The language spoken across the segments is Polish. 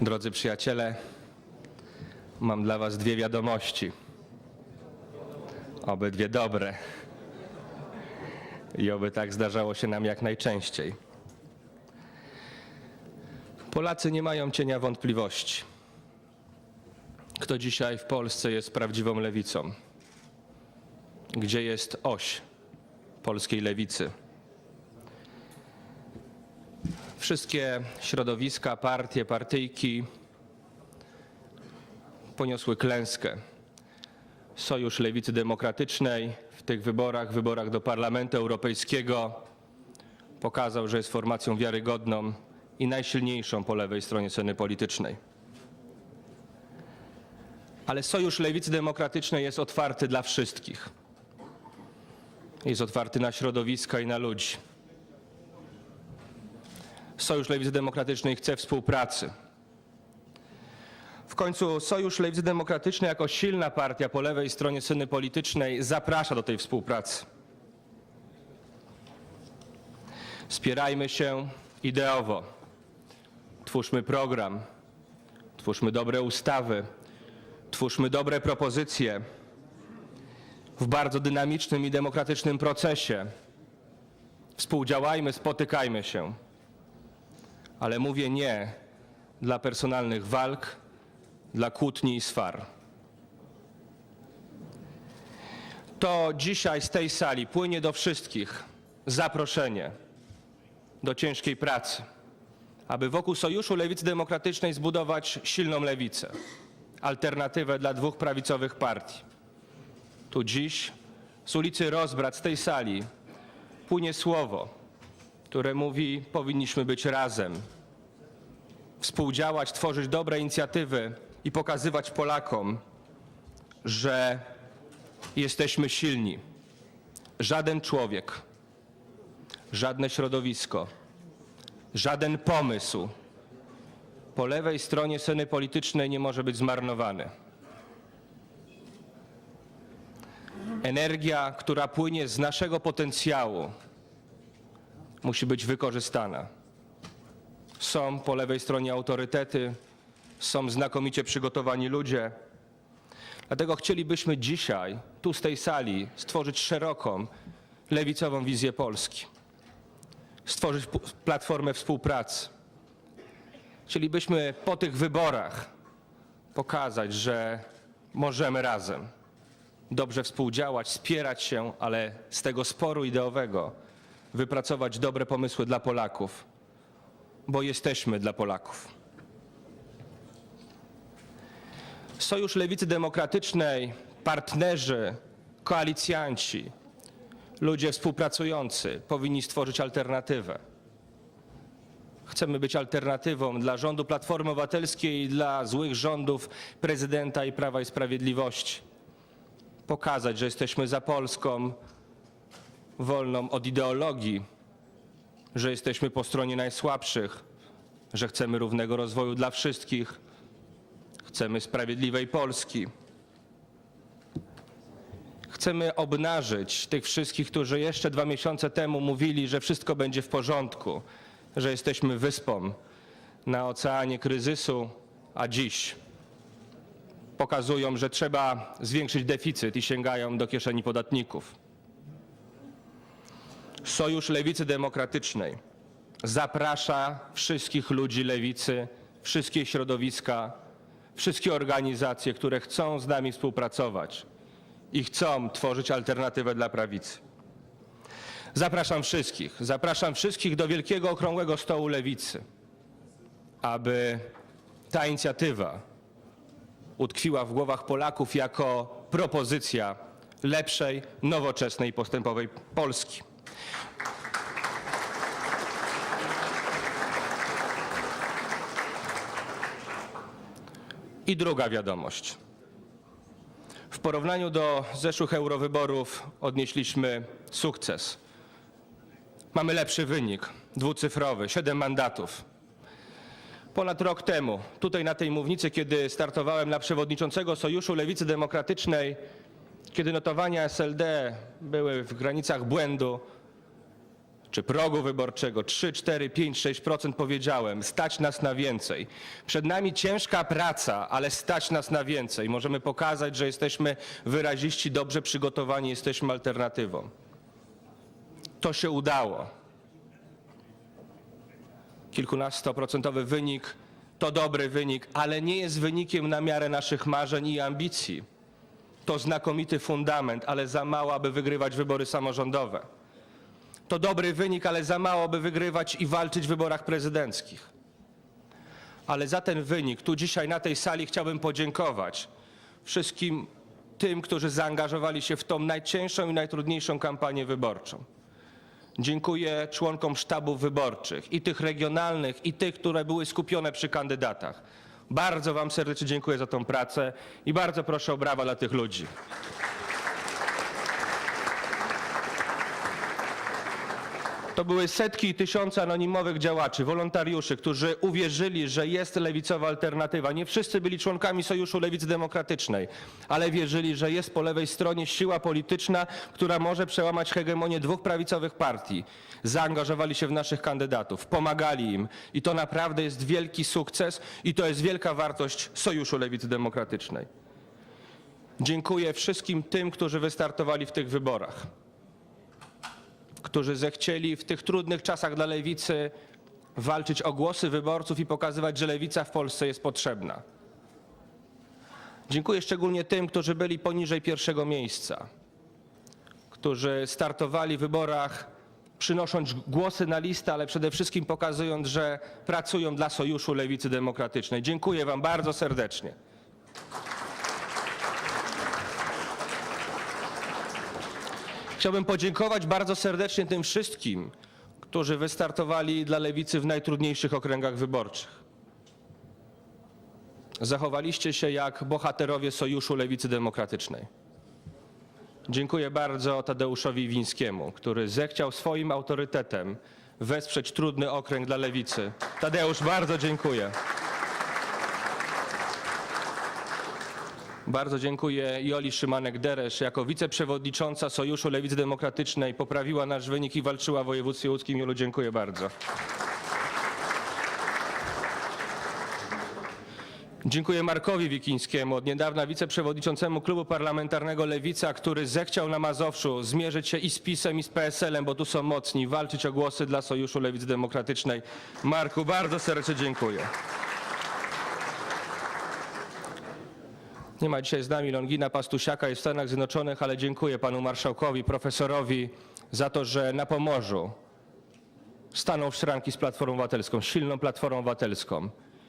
Drodzy przyjaciele, mam dla Was dwie wiadomości. Obydwie dobre. I oby tak zdarzało się nam jak najczęściej. Polacy nie mają cienia wątpliwości. Kto dzisiaj w Polsce jest prawdziwą lewicą? Gdzie jest oś polskiej lewicy? Wszystkie środowiska, partie, partyjki poniosły klęskę. Sojusz Lewicy Demokratycznej w tych wyborach, wyborach do Parlamentu Europejskiego pokazał, że jest formacją wiarygodną i najsilniejszą po lewej stronie sceny politycznej. Ale Sojusz Lewicy Demokratycznej jest otwarty dla wszystkich. Jest otwarty na środowiska i na ludzi. Sojusz Lewicy Demokratycznej chce współpracy. W końcu Sojusz Lewicy Demokratycznej jako silna partia po lewej stronie sceny politycznej zaprasza do tej współpracy. Spierajmy się ideowo. Twórzmy program. Twórzmy dobre ustawy. Twórzmy dobre propozycje w bardzo dynamicznym i demokratycznym procesie. Współdziałajmy, spotykajmy się ale mówię nie dla personalnych walk, dla kłótni i swar. To dzisiaj z tej sali płynie do wszystkich zaproszenie do ciężkiej pracy, aby wokół Sojuszu Lewicy Demokratycznej zbudować silną lewicę, alternatywę dla dwóch prawicowych partii. Tu dziś z ulicy Rozbrat, z tej sali płynie słowo, które mówi, powinniśmy być razem, współdziałać, tworzyć dobre inicjatywy i pokazywać Polakom, że jesteśmy silni. Żaden człowiek, żadne środowisko, żaden pomysł po lewej stronie sceny politycznej nie może być zmarnowany. Energia, która płynie z naszego potencjału, musi być wykorzystana. Są po lewej stronie autorytety, są znakomicie przygotowani ludzie. Dlatego chcielibyśmy dzisiaj, tu z tej sali, stworzyć szeroką, lewicową wizję Polski. Stworzyć platformę współpracy. Chcielibyśmy po tych wyborach pokazać, że możemy razem dobrze współdziałać, wspierać się, ale z tego sporu ideowego wypracować dobre pomysły dla Polaków, bo jesteśmy dla Polaków. Sojusz Lewicy Demokratycznej, partnerzy, koalicjanci, ludzie współpracujący powinni stworzyć alternatywę. Chcemy być alternatywą dla rządu Platformy Obywatelskiej i dla złych rządów prezydenta i Prawa i Sprawiedliwości. Pokazać, że jesteśmy za Polską, wolną od ideologii, że jesteśmy po stronie najsłabszych, że chcemy równego rozwoju dla wszystkich, chcemy sprawiedliwej Polski. Chcemy obnażyć tych wszystkich, którzy jeszcze dwa miesiące temu mówili, że wszystko będzie w porządku, że jesteśmy wyspą na oceanie kryzysu, a dziś pokazują, że trzeba zwiększyć deficyt i sięgają do kieszeni podatników. Sojusz Lewicy Demokratycznej zaprasza wszystkich ludzi lewicy, wszystkie środowiska, wszystkie organizacje, które chcą z nami współpracować i chcą tworzyć alternatywę dla prawicy. Zapraszam wszystkich, zapraszam wszystkich do wielkiego okrągłego stołu lewicy, aby ta inicjatywa utkwiła w głowach Polaków jako propozycja lepszej, nowoczesnej i postępowej Polski. I druga wiadomość. W porównaniu do zeszłych eurowyborów odnieśliśmy sukces. Mamy lepszy wynik, dwucyfrowy, 7 mandatów. Ponad rok temu, tutaj na tej mównicy, kiedy startowałem na przewodniczącego Sojuszu Lewicy Demokratycznej, kiedy notowania SLD były w granicach błędu, czy progu wyborczego 3, 4, 5, 6% powiedziałem, stać nas na więcej. Przed nami ciężka praca, ale stać nas na więcej. Możemy pokazać, że jesteśmy wyraziści, dobrze przygotowani, jesteśmy alternatywą. To się udało. Kilkunastoprocentowy wynik to dobry wynik, ale nie jest wynikiem na miarę naszych marzeń i ambicji. To znakomity fundament, ale za mało, aby wygrywać wybory samorządowe. To dobry wynik, ale za mało, by wygrywać i walczyć w wyborach prezydenckich. Ale za ten wynik tu dzisiaj na tej sali chciałbym podziękować wszystkim tym, którzy zaangażowali się w tą najcięższą i najtrudniejszą kampanię wyborczą. Dziękuję członkom sztabów wyborczych i tych regionalnych, i tych, które były skupione przy kandydatach. Bardzo Wam serdecznie dziękuję za tą pracę i bardzo proszę o brawa dla tych ludzi. To były setki i tysiące anonimowych działaczy, wolontariuszy, którzy uwierzyli, że jest lewicowa alternatywa. Nie wszyscy byli członkami Sojuszu Lewicy Demokratycznej, ale wierzyli, że jest po lewej stronie siła polityczna, która może przełamać hegemonię dwóch prawicowych partii. Zaangażowali się w naszych kandydatów, pomagali im i to naprawdę jest wielki sukces i to jest wielka wartość Sojuszu Lewicy Demokratycznej. Dziękuję wszystkim tym, którzy wystartowali w tych wyborach którzy zechcieli w tych trudnych czasach dla lewicy walczyć o głosy wyborców i pokazywać, że lewica w Polsce jest potrzebna. Dziękuję szczególnie tym, którzy byli poniżej pierwszego miejsca, którzy startowali w wyborach przynosząc głosy na listę, ale przede wszystkim pokazując, że pracują dla Sojuszu Lewicy Demokratycznej. Dziękuję Wam bardzo serdecznie. Chciałbym podziękować bardzo serdecznie tym wszystkim, którzy wystartowali dla lewicy w najtrudniejszych okręgach wyborczych. Zachowaliście się jak bohaterowie Sojuszu Lewicy Demokratycznej. Dziękuję bardzo Tadeuszowi Wińskiemu, który zechciał swoim autorytetem wesprzeć trudny okręg dla lewicy. Tadeusz, bardzo dziękuję. Bardzo dziękuję Joli Szymanek-Deresz. Jako wiceprzewodnicząca Sojuszu Lewicy Demokratycznej poprawiła nasz wynik i walczyła w województwie łódzkim. Jolu, dziękuję bardzo. Dziękuję Markowi Wikińskiemu, od niedawna wiceprzewodniczącemu klubu parlamentarnego Lewica, który zechciał na Mazowszu zmierzyć się i z PiSem, i z PSL-em, bo tu są mocni, walczyć o głosy dla Sojuszu Lewicy Demokratycznej. Marku, bardzo serdecznie dziękuję. Nie ma dzisiaj z nami Longina Pastusiaka, jest w Stanach Zjednoczonych, ale dziękuję panu marszałkowi, profesorowi za to, że na Pomorzu stanął w szranki z Platformą Obywatelską, silną Platformą Obywatelską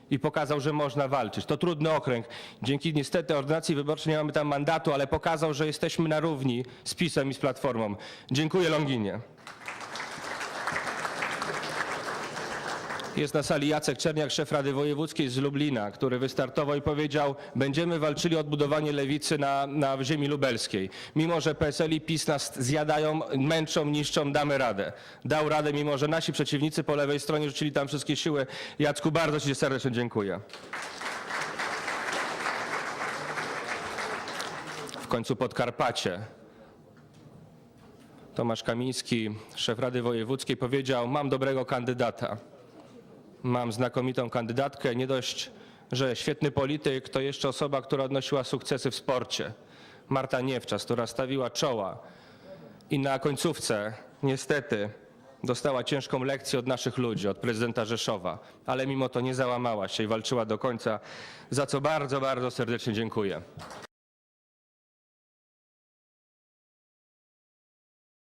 i pokazał, że można walczyć. To trudny okręg. Dzięki niestety ordynacji wyborczej nie mamy tam mandatu, ale pokazał, że jesteśmy na równi z PiSem i z Platformą. Dziękuję Longinie. Jest na sali Jacek Czerniak, szef Rady Wojewódzkiej z Lublina, który wystartował i powiedział, będziemy walczyli o odbudowanie lewicy na, na ziemi lubelskiej. Mimo, że PSL i PiS nas zjadają, męczą, niszczą, damy radę. Dał radę, mimo że nasi przeciwnicy po lewej stronie rzucili tam wszystkie siły. Jacku, bardzo Ci serdecznie dziękuję. W końcu Podkarpacie. Tomasz Kamiński, szef Rady Wojewódzkiej, powiedział, mam dobrego kandydata. Mam znakomitą kandydatkę. Nie dość, że świetny polityk, to jeszcze osoba, która odnosiła sukcesy w sporcie. Marta Niewczas, która stawiła czoła i na końcówce niestety dostała ciężką lekcję od naszych ludzi, od prezydenta Rzeszowa, ale mimo to nie załamała się i walczyła do końca, za co bardzo, bardzo serdecznie dziękuję.